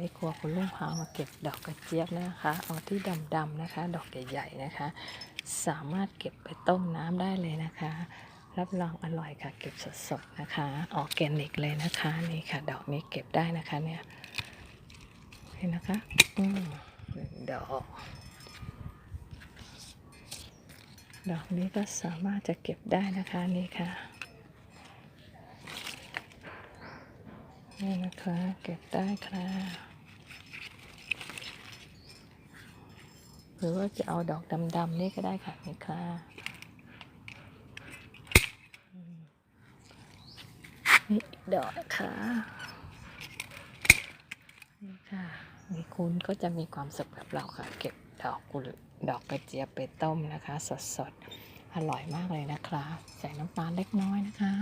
นี้ครัวคุณลุงพามาเก็บดอกกระเจี๊ยบนะคะ เอาที่ดำๆนะคะ ดอกใหญ่ๆนะคะ สามารถเก็บไปต้มน้ำได้เลยนะคะ รับรองอร่อยค่ะเก็บสดๆนะคะออแกนิกเลยนะคะนี่ค่ะ ดอกนี้เก็บได้นะคะเนี่ยเห็นนะคะอืมหนึ่งดอกดอกนี้ก็สามารถจะเก็บได้นะคะนี่ค่ะนี่นะคะเก็บได้ค่ะ หรือว่าจะเอาดอกดำๆนี่ก็ได้ค่ะนี่ค่ะนี่ดอกค่ะนี่ค่ะนี่คุณก็จะมีความสุขแบบเราค่ะ เก็บดอกกุหลดอกกระเจี๊ยบไปต้มนะคะ สดๆ อร่อยมากเลยนะคะใส่น้ำตาลเล็กน้อยนะคะ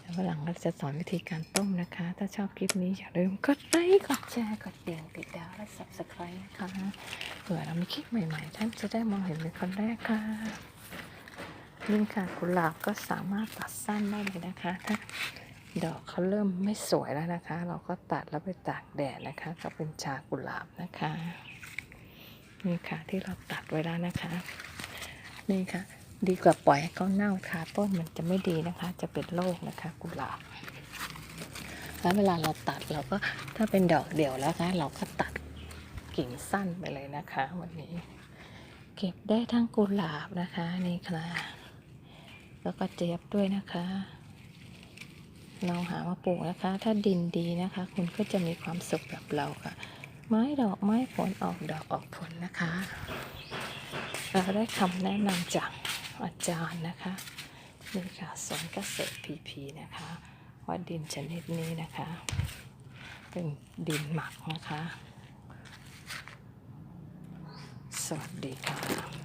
แล้ววันหลังเราจะสอนวิธีการต้มนะคะ ถ้าชอบคลิปนี้อย่าลืมกดไลค์กดแชร์กดเตียงติดดาวและ subscribe นะคะ ผื่อเรามีคลิปใหม่ๆ ท่านจะได้มองเห็นเป็นคนแรกค่ะนี่ค่ะกุหลาบก็สามารถตัดสั้นได้เลยนะคะ ถ้าดอกเขาเริ่มไม่สวยแล้วนะคะ เราก็ตัดแล้วไปตากแดดนะคะ ก็เป็นชากุหลาบนะคะ นี่ค่ะที่เราตัดไว้แล้วนะคะ นี่ค่ะ ดีกว่าปล่อยให้เขาเน่าคาต้นมันจะไม่ดีนะคะ จะเป็นโรคนะคะกุหลาบแล้วเวลาเราตัดเราก็ถ้าเป็นดอกเดี่ยวแล้วคะเราก็ตัด กิ่งสั้นไปเลยนะคะวันนี้ เก็บได้ทั้งกุหลาบนะคะนี่ค่ะ แล้วก็เจี๊ยบด้วยนะคะลองหามาปลูกนะคะ ถ้าดินดีนะคะ คุณก็จะมีความสุขแบบเราค่ะ ไม้ดอกไม้ผลออกดอกออกผลนะคะ เราได้คำแนะนำจากอาจารย์นะคะนี่ค่ะสวนเกษตรพีพีนะคะ ว่าดินชนิดนี้นะคะ เป็นดินหมักนะคะ สวัสดีค่ะ